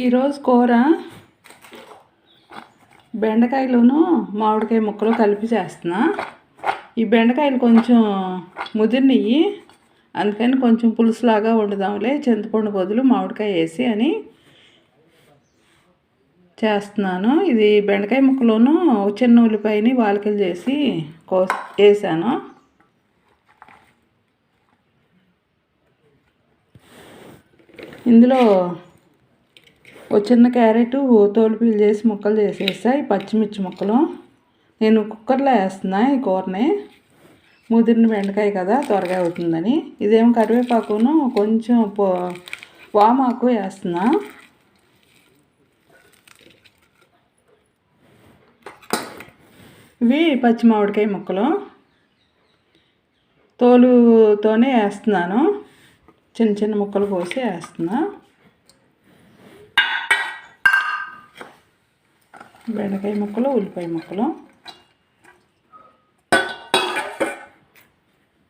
ఈరోజు కూర బెండకాయలును మామిడికాయ ముక్కలు కలిపి చేస్తున్నా. ఈ బెండకాయలు కొంచెం ముదిరినవి అందుకని కొంచెం పులుసులాగా వండుదాంలే చింతపండు బదులు మామిడికాయ వేసి అని చేస్తున్నాను. ఇది బెండకాయ ముక్కలోను చిన్న ఉల్లిపాయని వాలికలు చేసి కో వేసాను. ఇందులో ఒక చిన్న క్యారెట్ తోలు పీల్ చేసి ముక్కలు చేసేసా ఈ పచ్చిమిర్చి ముక్కలు. నేను కుక్కర్లో వేస్తున్నా ఈ కూరని. ముదిరిన బెండకాయ కదా త్వరగా అవుతుందని. ఇదేమో కరివేపాకును కొంచెం పో వామాకు వేస్తున్నా. ఇవి పచ్చి మామిడికాయ ముక్కలు. తోలుతోనే వేస్తున్నాను. చిన్న చిన్న ముక్కలు కోసి వేస్తున్నా. బెండకాయ ముక్కలు ఉల్లిపాయ ముక్కలు.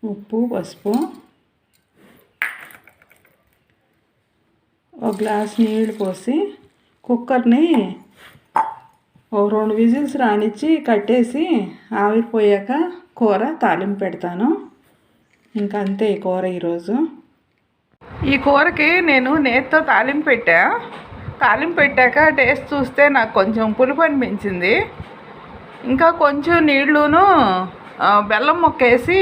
ఉప్పు పసుపు. ఒక గ్లాస్ నీళ్ళు పోసి కుక్కర్ని ఒక రెండు విజిల్స్ రానిచ్చి కట్టేసి ఆవిరిపోయాక కూర తాలింపు పెడతాను. ఇంకా అంతే ఈ కూర ఈరోజు. ఈ కూరకి నేను నేతితో తాలింపు పెట్టా. తాలింపు పెట్టాక టేస్ట్ చూస్తే నాకు కొంచెం పులుపు అనిపించింది. ఇంకా కొంచెం నీళ్ళును బెల్లం మొక్కేసి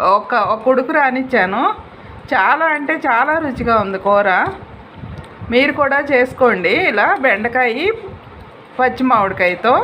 ఒక ఒక ఉడుకు రానిచ్చాను. చాలా అంటే చాలా రుచిగా ఉంది కూర. మీరు కూడా చేసుకోండి. ఇలా బెండకాయ పచ్చి మామిడికాయతో.